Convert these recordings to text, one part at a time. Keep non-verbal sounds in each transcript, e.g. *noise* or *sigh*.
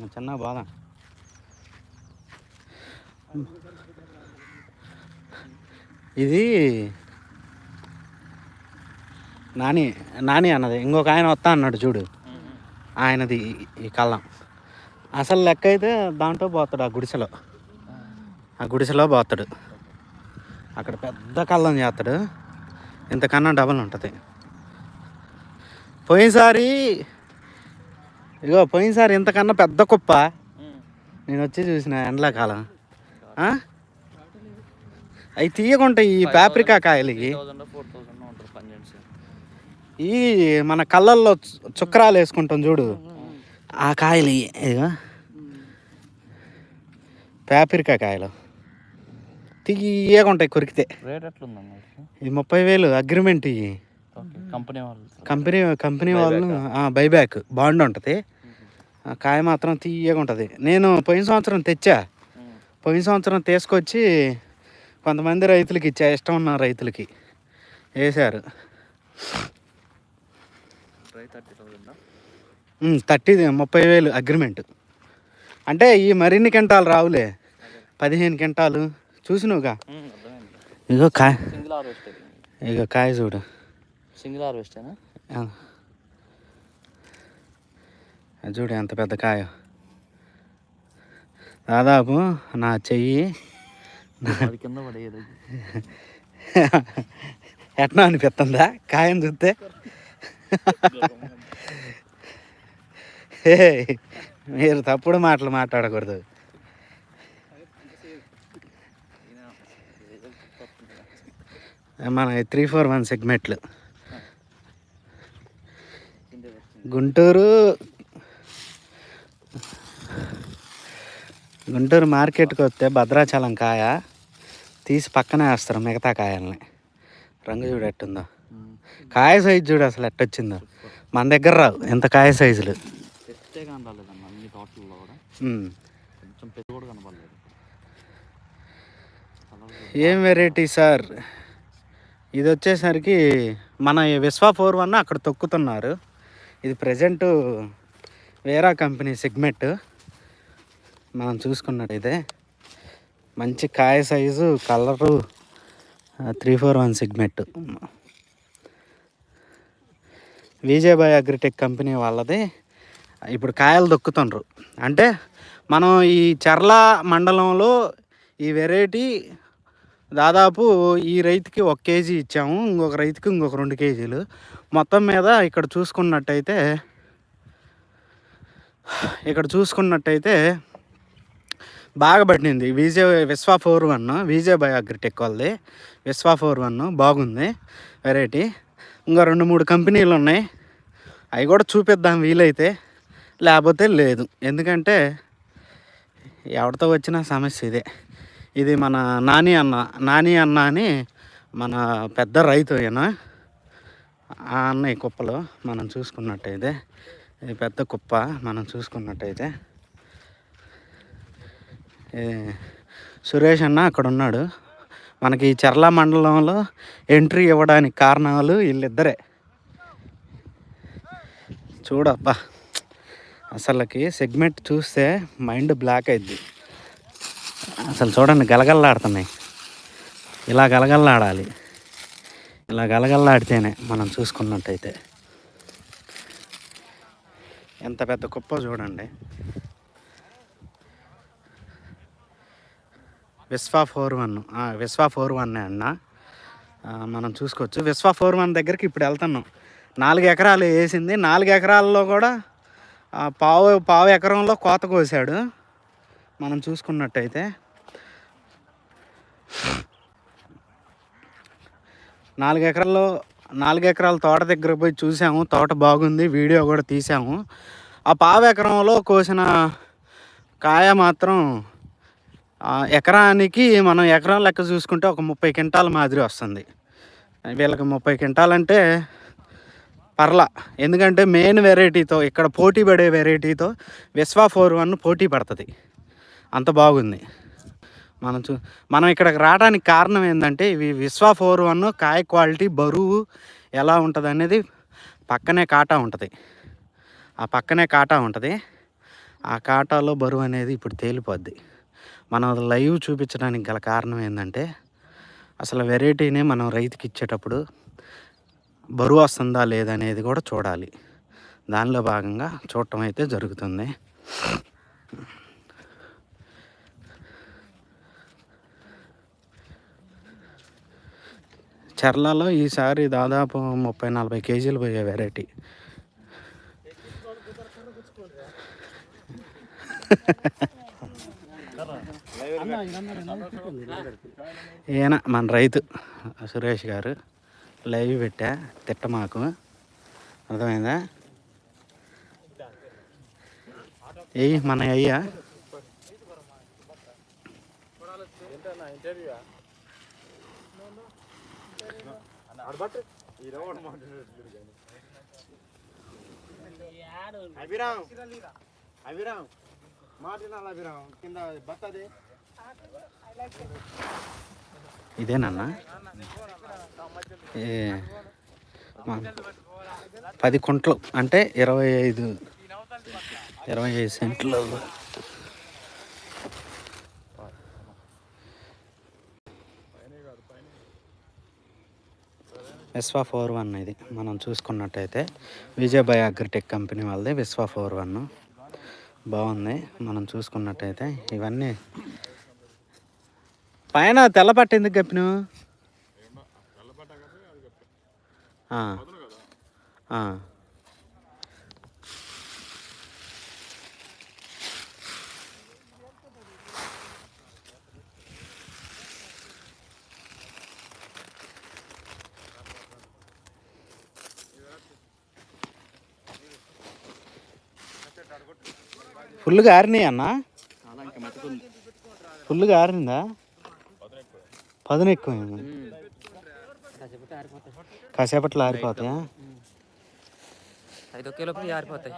చిన్న బాధ. ఇది నాని నాని అన్నది. ఇంకొక ఆయన వస్తా అన్నాడు చూడు. ఆయనది ఈ- కళ్ళం. అసలు లెక్క అయితే దాంట్లో పోతాడు ఆ గుడిసెలో. ఆ గుడిసెలో పోతాడు. అక్కడ పెద్ద కళ్ళం చేస్తాడు. ఇంతకన్నా డబల్ ఉంటుంది. పోయినసారి ఇగో పోయినసారి ఇంతకన్నా పెద్ద కుప్ప. నేను వచ్చి చూసిన ఎండాకాలం? అవి తీయకుంటాయి ఈ పాప్రికా కాయలకి ఈ మన కళ్ళల్లో చుక్కరాలు వేసుకుంటాం చూడు. ఆ కాయలు. ఇదిగో. పాప్రికా కాయలు. తీయగా ఉంటాయి కొరికితే ఇది ముప్పై వేలు అగ్రిమెంట్ ఇవి కంపెనీ వాళ్ళు కంపెనీ కంపెనీ వాళ్ళు బైబ్యాక్ బాండ్ ఉంటుంది. కాయ మాత్రం తీయగా ఉంటుంది. నేను పోయిన సంవత్సరం తెచ్చా. పోయిన సంవత్సరం తీసుకొచ్చి కొంతమంది రైతులకి ఇచ్చా ఇష్టం ఉన్న రైతులకి వేశారు. థర్టీ ముప్పై వేలు అగ్రిమెంట్. అంటే ఈ మరిన్ని కింటాలు రావులే. పదిహేను కింటాలు చూసినువుగా ఇగో కాయ. ఇగో కాయ చూడు. సింగిల్ హార్వెస్టేనా? చూడు ఎంత పెద్ద కాయ. దాదాపు నా చెయ్యి అది కింద పడేది. ఎట్లా అనిపిస్తుందా? కాయం చూస్తే? మీరు తప్పుడు మాటలు మాట్లాడకూడదు. మన త్రీ ఫోర్ వన్ సెగ్మెంట్లు గుంటూరు గుంటూరు మార్కెట్కి వస్తే భద్రాచలం కాయ తీసి పక్కనే వేస్తారు మిగతా కాయల్ని. రంగు చూడు ఎట్టుందో. కాయ సైజు చూడు అసలు ఎట్టొచ్చిందో. మన దగ్గర రావు ఎంత కాయ సైజులు ఏం వెరైటీ సార్? ఇది వచ్చేసరికి మన విశ్వ ఫోర్ వన్ అక్కడ తొక్కుతున్నారు. ఇది ప్రజెంట్ వేరే కంపెనీ సెగ్మెంట్ మనం చూసుకున్నట్టయితే మంచి కాయ size colour three four one segment విజయబాయ్ agritech company వాళ్ళది. ఇప్పుడు కాయలు దొక్కుతుండ్రు. అంటే మనం ఈ చర్ల మండలంలో ఈ వెరైటీ దాదాపు ఈ రైతుకి ఒక కేజీ ఇచ్చాము ఇంకొక రైతుకి ఇంకొక రెండు కేజీలు. మొత్తం మీద ఇక్కడ చూసుకున్నట్టయితే ఇక్కడ చూసుకున్నట్టయితే బాగా పట్టింది. విజయ విశ్వా ఫోర్ వన్ విజయ్ బయోగ్రిటెక్ వాళ్ళది విశ్వా ఫోర్ వన్ బాగుంది వెరైటీ. ఇంకా రెండు మూడు కంపెనీలు ఉన్నాయి. అవి కూడా చూపిద్దాం వీలైతే. లేకపోతే లేదు. ఎందుకంటే ఎవరితో వచ్చిన సమస్య ఇదే. ఇది మన నాని అన్న నాని అన్న అని మన పెద్ద రైతు ఈయన. ఆ అన్నయ్య కుప్పలో మనం చూసుకున్నట్టయితే ఇది పెద్ద కుప్ప మనం చూసుకున్నట్టయితే. సురేష్ అన్న అక్కడ ఉన్నాడు. మనకి ఈ మండలంలో ఎంట్రీ ఇవ్వడానికి కారణాలు వీళ్ళిద్దరే. చూడబ్బా అసలుకి సెగ్మెంట్ చూస్తే మైండ్ బ్లాక్ అయింది అసలు చూడండి గలగల్లాడుతున్నాయి. ఇలా గలగల్లాడాలి. ఇలా గలగల్లాడితేనే మనం చూసుకున్నట్టయితే. ఎంత పెద్ద కుప్ప చూడండి. Vishwa four one. Vishwa four one అన్న. మనం చూసుకోవచ్చు. విశ్వా ఫోర్ వన్ దగ్గరికి ఇప్పుడు వెళ్తున్నాం. నాలుగు ఎకరాలు వేసింది. నాలుగు ఎకరాల్లో కూడా పావు పావు ఎకరంలో కోత కోసాడు. మనం చూసుకున్నట్టయితే. నాలుగు ఎకరాల్లో నాలుగు ఎకరాల తోట దగ్గర పోయి చూసాము. తోట బాగుంది. వీడియో కూడా తీసాము. ఆ పావు ఎకరంలో కోసిన కాయ మాత్రం ఎకరానికి మనం ఎకరం లెక్క చూసుకుంటే ఒక ముప్పై క్వింటాల మాదిరి వస్తుంది. వీళ్ళకి ముప్పై క్వింటాలంటే పర్లా. ఎందుకంటే మెయిన్ వెరైటీతో ఇక్కడ పోటీ పడే వెరైటీతో విశ్వా ఫోర్ వన్ పోటీ పడుతుంది. అంత బాగుంది. మనం చూ మనం ఇక్కడికి రావడానికి కారణం ఏంటంటే ఇవి విశ్వా ఫోర్ వన్ కాయ క్వాలిటీ బరువు ఎలా ఉంటుంది అనేది పక్కనే కాటా ఉంటుంది. ఆ పక్కనే కాటా ఉంటుంది. ఆ కాటాలో బరువు అనేది ఇప్పుడు తేలిపోద్ది. మనం లైవ్ చూపించడానికి గల కారణం ఏంటంటే అసలు వెరైటీనే మనం రైతుకి ఇచ్చేటప్పుడు బరువు వస్తుందా లేదనేది కూడా చూడాలి. దానిలో భాగంగా చూడటం అయితే జరుగుతుంది. చర్లలో ఈసారి దాదాపు ముప్పై నలభై కేజీలు పోయే వెరైటీ. *laughs* ఈయన మన రైతు సురేష్ గారు. లైవ్ పెట్టా తిట్ట మాకు. అర్థమైందా? ఏయ్ మన అయ్యా. అభిరామ్ అభిరామ్ మాటినాలి అభిరామ్. కింద బత్తది. ఇదేనన్నా? ఏ పది కుంటలు అంటే ఇరవై ఐదు ఇరవై ఐదు సెంట్లు. విశ్వ ఫోర్ వన్ ఇది మనం చూసుకున్నట్టయితే విజయబాయ్ అగ్రిటెక్ కంపెనీ వాళ్ళది విశ్వ ఫోర్ వన్. బాగుంది మనం చూసుకున్నట్టయితే ఇవన్నీ పైన తెల్లపట్ట ఎందుకు కప్పిను. ఫుల్గా ఆరినాయి అన్న? ఫుల్గా ఆరిందా? పదును ఎక్కువైంది కాసేపట్లో ఆరిపోతాయా? ఐదు కిలోపలు ఆరిపోతాయి.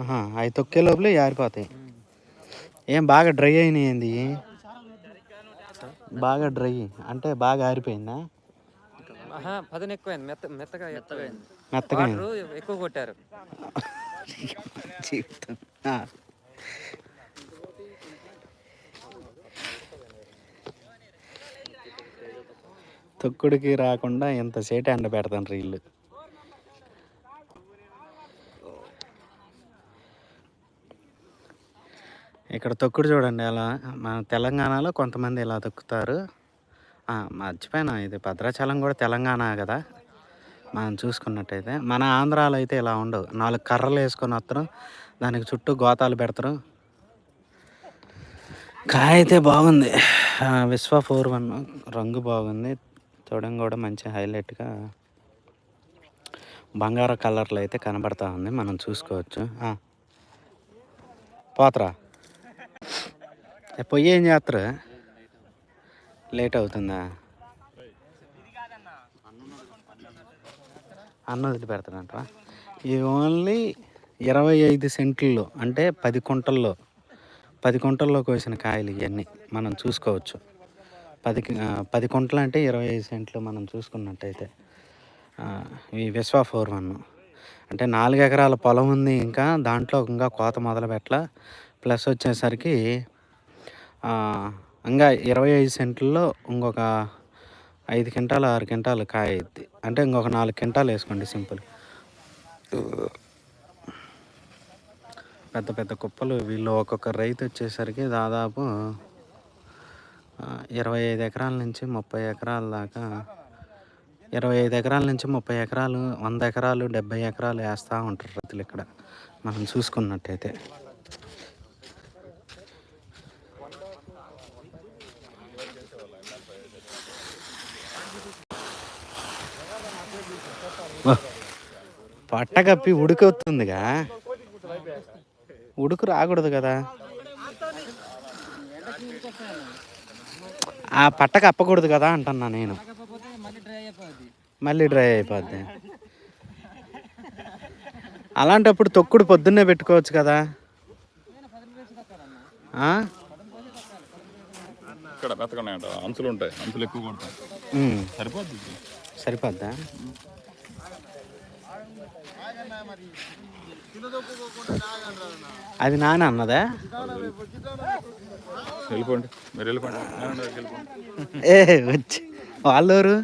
ఆహా అవి తొక్కే లోపలే ఆరిపోతాయి. ఏం బాగా డ్రై అయినాయి ఏంది బాగా డ్రై అంటే బాగా ఆరిపోయిందా? ఆహా పదును ఎక్కువైంది మెత్త మెత్తగా మెత్తగా మెత్తగా ఎక్కువ కొట్టారు. జీవితం తొక్కుడికి రాకుండా ఎంత సేట ఎండ పెడతాను రీళ్ళు ఇక్కడ తొక్కుడు చూడండి అలా మన తెలంగాణలో కొంతమంది ఇలా తొక్కుతారు. ఆ, మర్చిపోయినా ఇది భద్రాచలం కూడా తెలంగాణ కదా. మనం చూసుకున్నట్టయితే మన ఆంధ్రాలో అయితే ఇలా ఉండవు. నాలుగు కర్రలు వేసుకొని వస్తారు దానికి చుట్టూ గోతాలు పెడతారు. కాయ అయితే బాగుంది. విశ్వ ఫోర్ వన్ రంగు బాగుంది. చూడడం కూడా మంచి హైలైట్గా బంగారు కలర్లో అయితే కనబడతా ఉంది. మనం చూసుకోవచ్చు. పోతరా? పొయ్యి ఏం చేస్తారు లేట్ అవుతుందా అన్న వదిలి పెడతాడంట ఇది ఓన్లీ ఇరవై ఐదు సెంట్లలో అంటే పది కుంటల్లో పది కుంటల్లో కోసిన కాయలు ఇవన్నీ మనం చూసుకోవచ్చు. పది పది కుంటలు అంటే ఇరవై ఐదు సెంట్లు మనం చూసుకున్నట్టయితే. ఈ విశ్వ ఫోర్ వన్. అంటే నాలుగు ఎకరాల పొలం ఉంది ఇంకా దాంట్లో ఇంకా కోత మొదలు పెట్టల. ప్లస్ వచ్చేసరికి ఇంకా ఇరవై ఐదు సెంట్లలో ఇంకొక ఐదు క్వింటాలు ఆరు క్వింటాలు కాయ అయింది అంటే ఇంకొక నాలుగు క్వింటాలు వేసుకోండి సింపుల్. పెద్ద పెద్ద కుప్పలు వీళ్ళు ఒక్కొక్క రైతు వచ్చేసరికి దాదాపు ఇరవై ఐదు ఎకరాల నుంచి ముప్పై ఎకరాల దాకా ఇరవై ఐదు ఎకరాల నుంచి ముప్పై ఎకరాలు వంద ఎకరాలు డెబ్బై ఎకరాలు వేస్తూ ఉంటారు రైతులు ఇక్కడ. మనం చూసుకున్నట్టయితే. పట్ట కప్పి ఉడుకుతుందిగా ఉడుకు రాకూడదు కదా. ఆ పట్ట కప్పకూడదు కదా అంటున్నా నేను. మళ్ళీ డ్రై అయిపోద్ది. అలాంటప్పుడు తొక్కుడు పొద్దున్నే పెట్టుకోవచ్చు కదా? ఇక్కడ అంచులు ఉంటాయి. అంచులు ఎక్కువ కొడతాయి ఉమ్, సరిపోద్ది. సరిపోద్దా? అది నాన్న అన్నదా? వెళ్ళిపోండి. మీరు వెళ్ళిపోండి. నాన్న దగ్గరికి ఏ వచ్చి. వాళ్ళెవరు?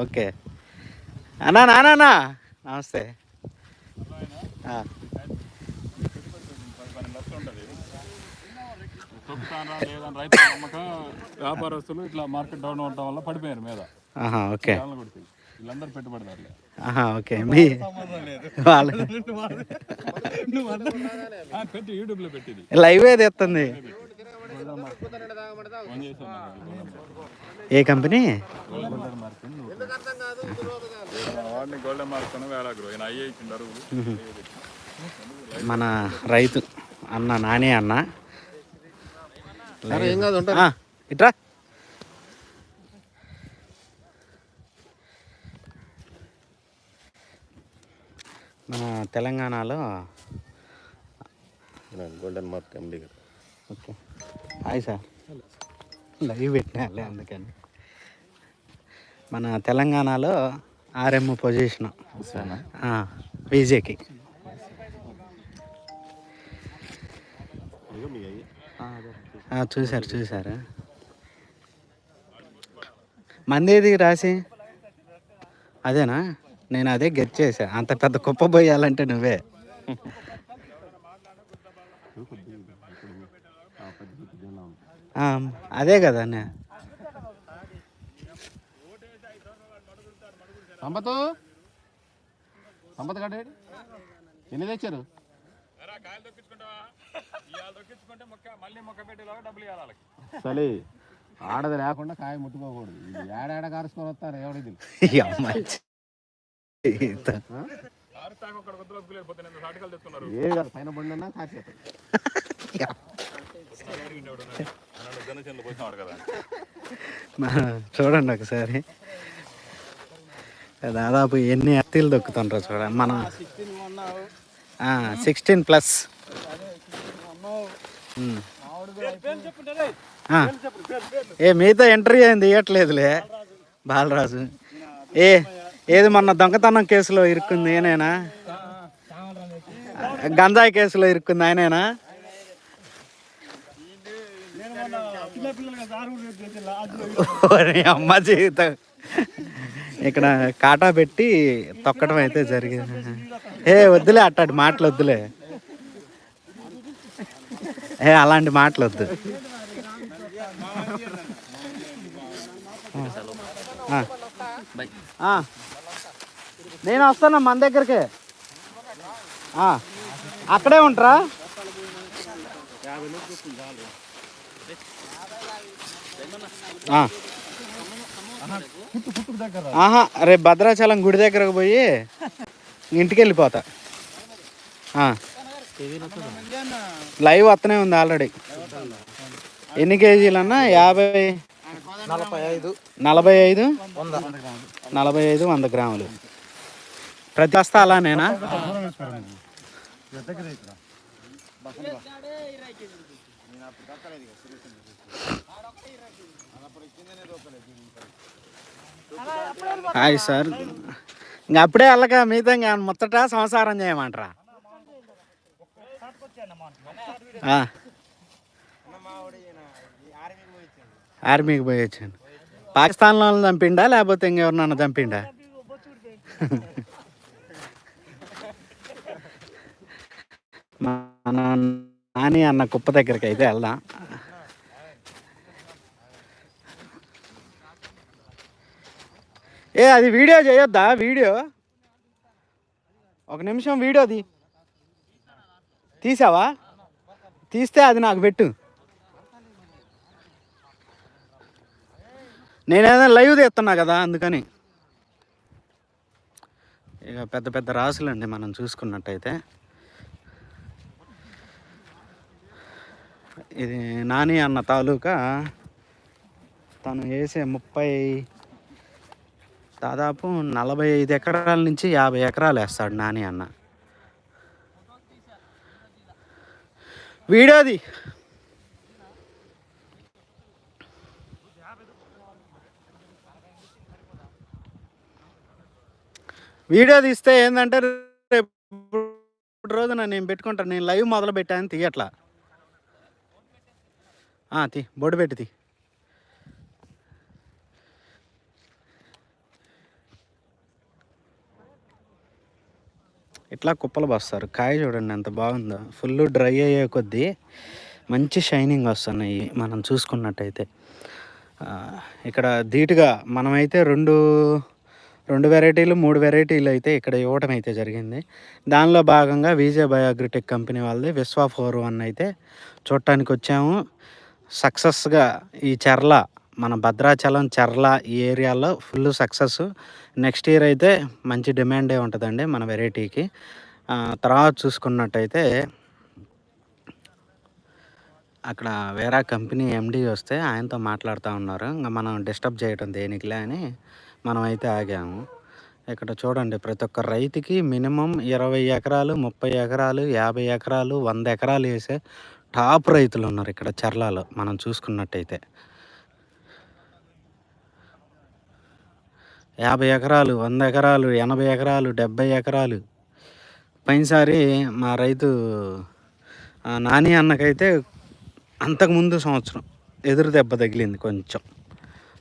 ఓకే. అన్నా నానా నమస్తే. నమ్మకం వ్యాపారస్తులు ఇట్లా మార్కెట్ డౌన్ అవడం వల్ల పడిపోయారు మీద. ఓకే. వీళ్ళందరూ పెట్టుబడిదారులే. ఓకే. మీ వాళ్ళ. ఆ, పెట్టి యూట్యూబ్లో పెట్టింది. లైవ్ ఏది ఎత్తుంది ఫోన్ చేశాను ఏ కంపెనీ? మన రైతు అన్న నాని అన్న. ఏం కాదు ఆ, ఇట్రా. మన తెలంగాణలో golden mark MD okay. Hi sir. Live పెట్టినాలే అందుకని. మన తెలంగాణలో ఆర్ఎం పొజిషన్. విజేకి చూశారు చూశారు. మందేది రాసి? అదేనా? నేను అదే గెట్ చేసా అంత పెద్ద కుప్ప పోయాలంటే నువ్వే. అదే కదా సంపత్? సంపత్ ఎన్ని తెచ్చారు? మళ్ళీ మొక్క పెట్టేలాగా డబ్బులు ఇవ్వాలి సరే ఆడది లేకుండా కాయ ముట్టుకోకూడదు. ఇది ఏడాడ కారుసుకొని వస్తారు ఎవడిది ఏ కాదు పైన బండి ఉన్నా చూడండి ఒకసారి. దాదాపు ఎన్ని అత్తిలు దొక్కుతుంటారు చూడండి. మన సిక్స్టీన్ ప్లస్ ఏ మీతో ఇంటర్వ్యూ అయింది ఇవ్వట్లేదులే బాలరాజు. ఏ ఏది మొన్న దొంగతనం కేసులో ఇరుక్కుంది ఏనేనా గంజాయి కేసులో ఇరుక్కుంది ఆయనేనా? అమ్మ జీవితం. ఇక్కడ కాటా పెట్టి తొక్కడం అయితే జరిగింది. ఏ వద్దులే అట్టాడు మాటలు వద్దులే. ఏ అలాంటి మాటలు వద్దు. నేను వస్తాను మన దగ్గరికి? అక్కడే ఉంటారా? ఆ. ఆహా రేపు భద్రాచలం గుడి దగ్గరకు పోయి ఇంటికి వెళ్ళిపోతా ఆ. లైవ్ వస్తూనే ఉంది ఆల్రెడీ. ఎన్ని కేజీలు అన్నా యాభై నలభై ఐదు. నలభై ఐదు? వంద. నలభై ఐదు వంద గ్రాములు. ప్రతి వస్తా అలానేనా? Hi sir. ఇంక అప్పుడే వెళ్ళక మిగతా ఇంకా ముత్తట సంసారం చేయమంటారా. ఆర్మీకి పోయి వచ్చాను పాకిస్తాన్లో వాళ్ళని చంపిండా లేకపోతే ఇంకెవరినన్నా చంపిండా? మా నాని అన్న కుప్ప దగ్గరికి అయితే వెళ్దాం. ఏ అది వీడియో చేయొద్దా? వీడియో? ఒక నిమిషం వీడియోది. తీసావా? తీస్తే అది నాకు పెట్టు. నేనేదో లైవ్ తీస్తున్నా కదా అందుకని. ఇక పెద్ద పెద్ద రాసులు అండి మనం చూసుకున్నట్టయితే. ఇది నాని అన్న తాలూకా తను వేసే ముప్పై దాదాపు నలభై ఐదు ఎకరాల నుంచి యాభై ఎకరాలు వేస్తాడు నాని అన్న. వీడోది. వీడియో తీస్తే ఏంటంటే రేపు రోజున నేను పెట్టుకుంటాను నేను లైవ్ మొదలు పెట్టాను తీయట్లా తీ బొడ్డు పెట్టి ఇట్లా కుప్పలు బస్తారు. కాయ చూడండి ఎంత బాగుందో. ఫుల్ డ్రై అయ్యే కొద్దీ మంచి షైనింగ్ వస్తున్నాయి మనం చూసుకున్నట్టయితే. ఇక్కడ ధీటుగా మనమైతే రెండు రెండు వెరైటీలు మూడు వెరైటీలు అయితే ఇక్కడ ఇవ్వటం అయితే జరిగింది. దానిలో భాగంగా విజే బయోగ్రిటెక్ కంపెనీ వాళ్ళది విశ్వా ఫోర్ వన్ అయితే చూడటానికి వచ్చాము. సక్సెస్గా ఈ చెర్ల మన భద్రాచలం చర్ల ఈ ఏరియాలో ఫుల్ సక్సెస్. నెక్స్ట్ ఇయర్ అయితే మంచి డిమాండే ఉంటుందండి మన వెరైటీకి. తర్వాత చూసుకున్నట్టయితే అక్కడ వేరే కంపెనీ ఎండి వస్తే ఆయనతో మాట్లాడుతూ ఉన్నారు. ఇంకా మనం డిస్టర్బ్ చేయటం దేనికిలే అని మనం అయితే ఆగాము. ఇక్కడ చూడండి ప్రతి ఒక్క రైతుకి మినిమం ఇరవై ఎకరాలు ముప్పై ఎకరాలు యాభై ఎకరాలు వంద ఎకరాలు వేసే టాప్ రైతులు ఉన్నారు ఇక్కడ చర్లాలో మనం చూసుకున్నట్టయితే. యాభై ఎకరాలు వంద ఎకరాలు ఎనభై ఎకరాలు డెబ్బై ఎకరాలు. పైనసారి మా రైతు నాని అన్నకైతే అంతకుముందు సంవత్సరం ఎదురు దెబ్బ తగిలింది కొంచెం.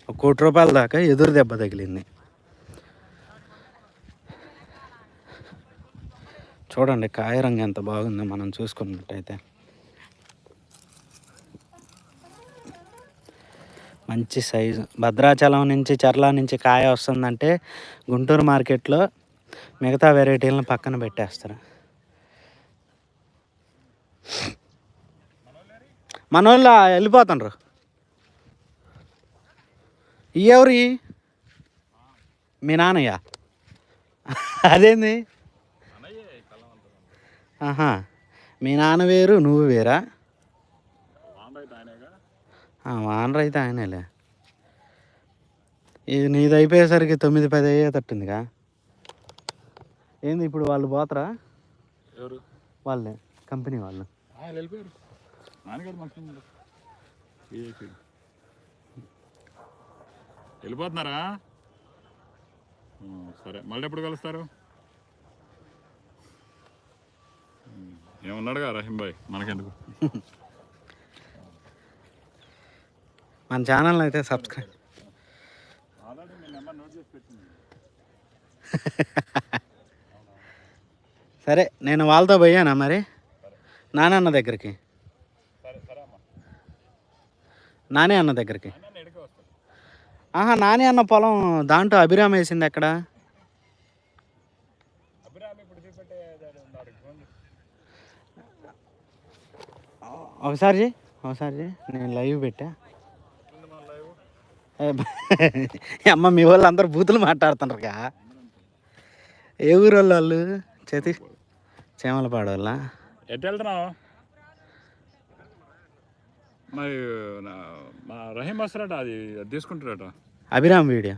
ఒక కోటి రూపాయల దాకా ఎదురు దెబ్బ తగిలింది. చూడండి కాయరంగు ఎంత బాగుందో మనం చూసుకున్నట్టయితే. మంచి సైజు. భద్రాచలం నుంచి చర్ల నుంచి కాయ వస్తుందంటే గుంటూరు మార్కెట్లో మిగతా వెరైటీలను పక్కన పెట్టేస్తారు. మన వాళ్ళు వెళ్ళిపోతుండ్రు ఎవరి? మీ నాన్నయ్య. అదేంది? ఆహా. మీ నాన్న వేరు నువ్వు వేరా? వానరైతే ఆయనలే ఆయనేలే. నీది అయిపోయేసరికి తొమ్మిది పది అయ్యేటట్టుందిగా. ఏంది ఇప్పుడు వాళ్ళు పోతారా? ఎవరు? వాళ్ళే కంపెనీ వాళ్ళు. వెళ్ళిపోతున్నారా? సరే. మళ్ళీ ఎప్పుడు కలుస్తారు? ఏమన్నాడుగా రహీం భాయ్ మనకెందుకు? *laughs* మన ఛానల్ అయితే సబ్స్క్రైబ్ ఆల్రెడీ మీ నెంబర్ నోట్ చేసి పెట్టింది *laughs* సరే నేను వాళ్ళతో పోయానా మరి? నానన్న దగ్గరికి. నానే అన్న దగ్గరికి. ఆహా నాని అన్న పొలం దాంట్లో అభిరామ్ వేసింది ఎక్కడ ఒకసారి ఒకసారి. నేను లైవ్ పెట్టా. అమ్మ మీ వాళ్ళు అందరు బూతులు మాట్లాడుతున్నారుగా. ఏ ఊరు వాళ్ళు? వాళ్ళు చేతి చేమలపాడు వాళ్ళ? ఎటు వెళ్తున్నావు మరి నా- మా రహీం వస్తారట అది అది తీసుకుంటారట. అభిరామ్ వీడియో.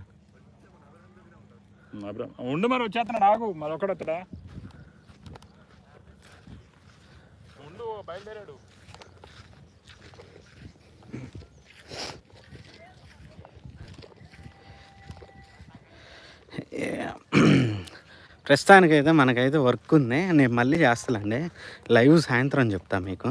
అభిరామ్. ఉండు మరి వచ్చేస్తున్నాడు ఆగు. మరి ఒక్కడు వస్తాడా ఉండు బయలుదేరాడు. ప్రస్తుతానికైతే మనకైతే వర్క్ ఉంది. నేను మళ్ళీ చేస్తానండి లైవ్ సాయంత్రం చెప్తాను మీకు.